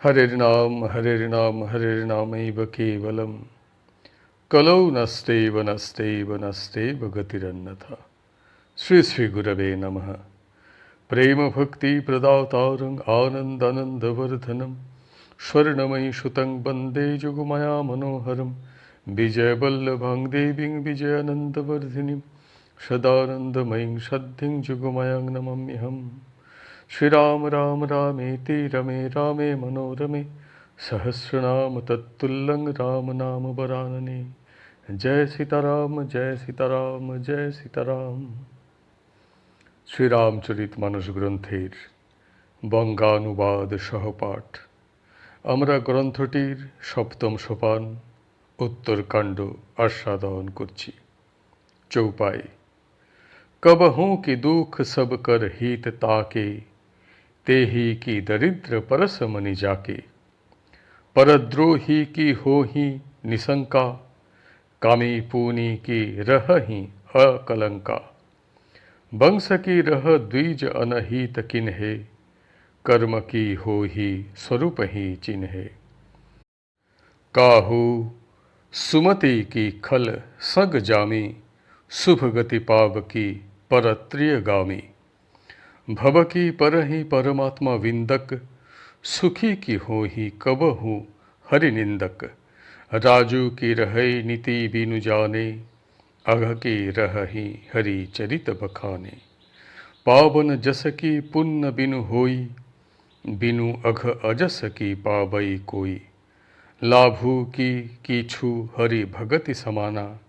হরের নাম হরের নাম হরের নামৈব কেবলম কলৌ নস্তেব নস্তেব নস্তেব গতিরন্যথা শ্রী শ্রী গুরবে নম প্রেম ভক্তি প্রদাতারং আনন্দনন্দবর্ধনম স্বর্ণময়ী সুতং বন্দে যুগময়া মনোহরম বিজয়বল্লভং দেবীং বিজয়ানন্দবর্ধিনীম সদানন্দময়ীং সদ্ধিং যুগময়াং নমম্যহম श्रीराम राम रामेति रमे रामे मनोरमे सहस्रनाम तत्तुल्यं राम नाम वरानने जय सीताराम जय सीताराम जय सीताराम শ্রীরামচরিত মানস গ্রন্থের বঙ্গানুবাদ সহপাঠ আমরা গ্রন্থটির সপ্তম সোপান উত্তরকাণ্ড আস্বাদন করছি চৌপাই कबहू की दुख सब कर हित ताके ते ही की दरिद्र परस मनि जाके। परद्रोही की हो ही निशंका कामी पूनी की रह ही अकलंका। वंश की रह द्विज अनहित किन्हे, कर्म की हो ही स्वरूप ही चिन्हे। काहू, सुमति की खल सग जामी शुभ गति पाव की परत्रिय गामी। भव की पर ही परमात्मा विंदक सुखी की हो ही कब हूँ हरि निंदक राजू की रहे नीति बिनु जाने, अघ की रह ही हरि चरित बखाने। पावन जस की पुण्य बिनु होई, बिनु अघ अजस की पावई कोई। लाभू की कीछू हरि भगति समाना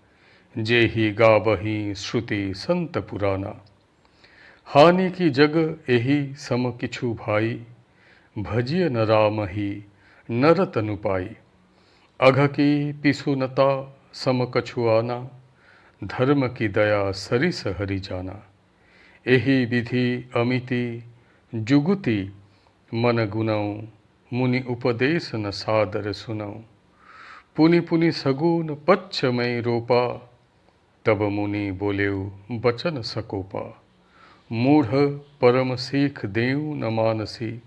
जे ही गावही श्रुति संत पुराना। हानि की जग एही सम किछु भाई। भजिय न राम ही नर तनु पाई अघ की पिसुनता सम कछु आना, धर्म की दया सरिस हरि जाना। एही विधि अमिति, जुगुति, मन गुणौ मुनि उपदेश न सादर सुनौ पुनि पुनि सगुन पच्छमय रोपा, तब मुनि बोलेउ बचन सकोपा। मूढ़ परम सीख देऊ न मानसी,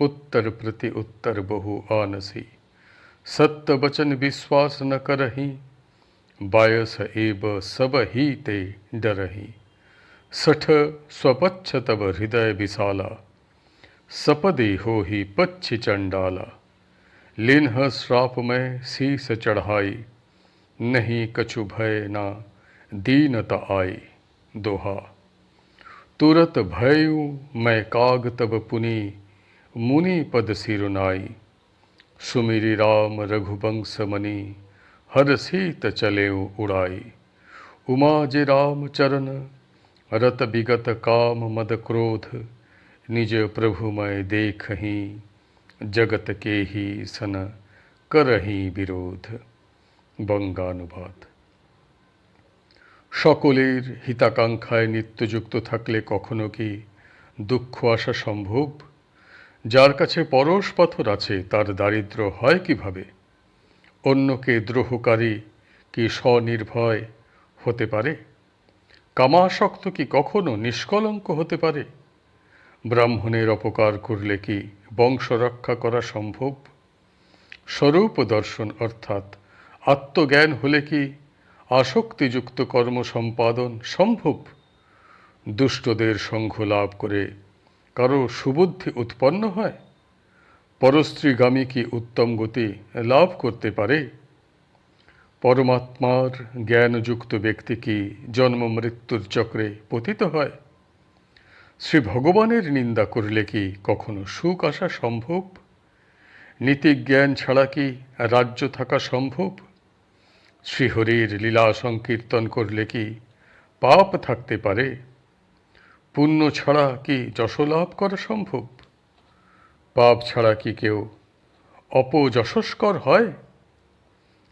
उत्तर प्रति उत्तर बहु आनसी। सत्य वचन विश्वास न करही, बायस एब सब ही ते डरही। सठ स्वपच्छ तब हृदय विशाला, सपदे हो ही पच्छ चंडाला। लिन्ह श्राप में शीस चढ़ाई, नहीं कछु भय ना दीनत आई दोहा। तुरत भयु मैं काग तब पुनि, मुनि पद सिरुनाई। सुमिरि राम रघुवंश मनि, हर सीत चले उड़ाई। उमा जे राम चरण, रत विगत काम मद क्रोध, निज प्रभु मैं देखही, जगत के ही सन करही विरोध। बंगानुवाद। সকলের হিতাকাঙ্ক্ষায় নিত্যযুক্ত থাকলে কখনো কি দুঃখ আসা সম্ভব? যার কাছে পরশ পাথর আছে, তার দারিদ্র হয় কীভাবে? অন্যকে দ্রোহকারী কি স্বনির্ভয় হতে পারে? কামাসক্ত কি কখনো নিষ্কলঙ্ক হতে পারে? ব্রাহ্মণের অপকার করলে কি বংশ রক্ষা করা সম্ভব? স্বরূপ দর্শন অর্থাৎ আত্মজ্ঞান হলে কি আসক্তিযুক্ত কর্ম সম্পাদন সম্ভব। দুষ্টদের সংঘ লাভ করে কারও সুবুদ্ধি উৎপন্ন হয়। পরস্ত্রীগামী কি উত্তম গতি লাভ করতে পারে? পরমাত্মার জ্ঞানযুক্ত ব্যক্তি কি জন্ম মৃত্যুর চক্রে পতিত হয়? শ্রী ভগবানের নিন্দা করলে কি কখনো সুখ আসা সম্ভব? নীতিজ্ঞান ছাড়া কি রাজ্য থাকা সম্ভব? শ্রীহরির লীলা সংকীর্তন করলে কি পাপ থাকতে পারে? পুণ্য ছাড়া কি যশ লাভ করা সম্ভব? পাপ ছাড়া কি কেউ অপযশস্কর হয়?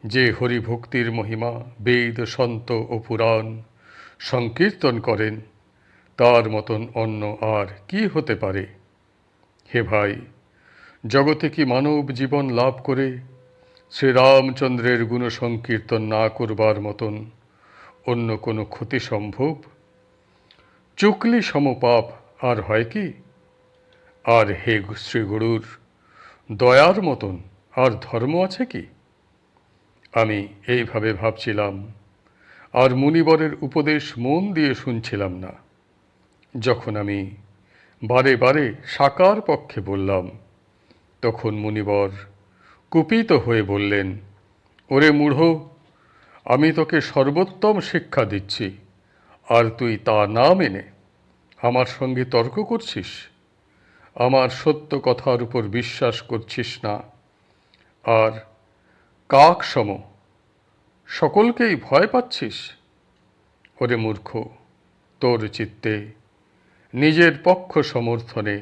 যে হরিভক্তির মহিমা বেদ, সন্ত ও পুরাণ সংকীর্তন করেন, তার মতন অন্য আর কি হতে পারে? হে ভাই, জগতে কি মানব জীবন লাভ করে শ্রীরামচন্দ্রের গুণ সংকীর্তন না করবার মতন অন্য কোনো ক্ষতি সম্ভব? চুকলি সমপাপ আর হয় কি? আর হে শ্রীগুরুর, দয়ার মতন আর ধর্ম আছে কি? আমি এইভাবে ভাবছিলাম, আর মুনিবরের উপদেশ মন দিয়ে শুনছিলাম না। যখন আমি বারে বারে সাকার পক্ষে বললাম, তখন মুনিবর কুপিত হয়ে বললেন, ওরে মূঢ়, আমি তোকে সর্বোত্তম শিক্ষা দিচ্ছি, আর তুই তা না মেনে আমার সঙ্গে তর্ক করছিস? আমার সত্য কথার উপর বিশ্বাস করছিস না, আর কাক সম সকলকেই ভয় পাচ্ছিস? ওরে মূর্খ, তোর চিত্তে নিজের পক্ষ সমর্থনে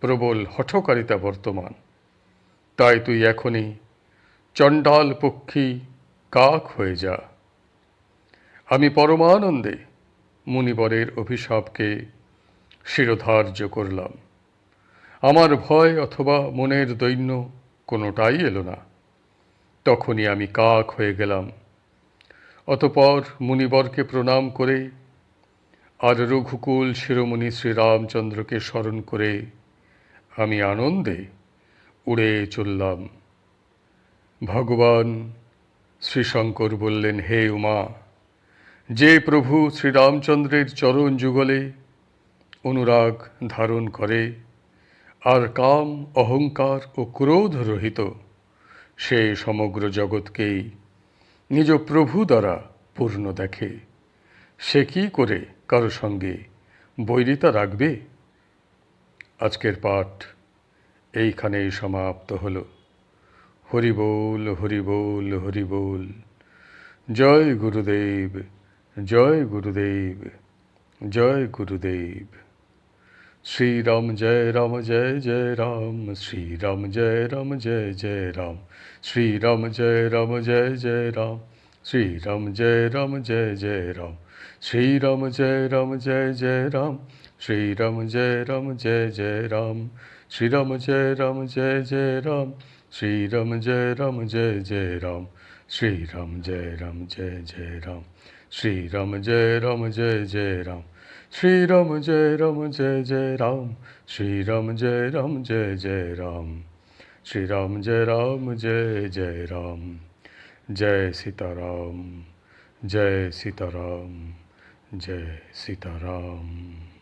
প্রবল হঠকারিতা বর্তমান। তাই তুই এখনই চণ্ডাল পক্ষী কাক হয়ে যা। আমি পরমানন্দে মুনিবরের অভিশাপকে শিরোধার্য করলাম। আমার ভয় অথবা মনের দৈন্য কোনোটাই এলো না। তখনই আমি কাক হয়ে গেলাম। অতপর মুনিবরকে প্রণাম করে আর রঘুকুল শিরোমণি শ্রীরামচন্দ্রকে স্মরণ করে আমি আনন্দে উড়ে চললাম। ভগবান শ্রীশঙ্কর বললেন, হে উমা, যে প্রভু শ্রীরামচন্দ্রের চরণ যুগলে অনুরাগ ধারণ করে আর কাম, অহংকার ও ক্রোধ রহিত, সে সমগ্র জগৎকেই নিজ প্রভু দ্বারা পূর্ণ দেখে, সে কি করে কারও সঙ্গে বৈরিতা রাখবে? আজকের পাঠ এইখানেই সমাপ্ত হল। হরিবোল হরিবোল হরিবোল। জয় গুরুদেব জয় গুরুদেব জয় গুরুদেব। শ্রীরাম জয় রাম, জয় জয় রাম। শ্রীরাম জয় রাম, জয় জয় রাম। শ্রীরাম জয় রাম, জয় জয় রাম। শ্রীরাম জয় রাম, জয় জয় রাম। শ্রীরাম জয় রাম, জয় জয় রাম। श्रीरम जय रम जय जय राम श्रीरम जय रम जय जय राम श्रीरम जय रम जय जय राम श्रीरम जय रम जय जय राम श्रीरम जय रम जय जय राम श्रीरम जय रम जय जय राम श्रीरम जय रम जय जय राम श्रीराम जय राम जय जय राम जय सीताराम जय सीताराम जय सीताराम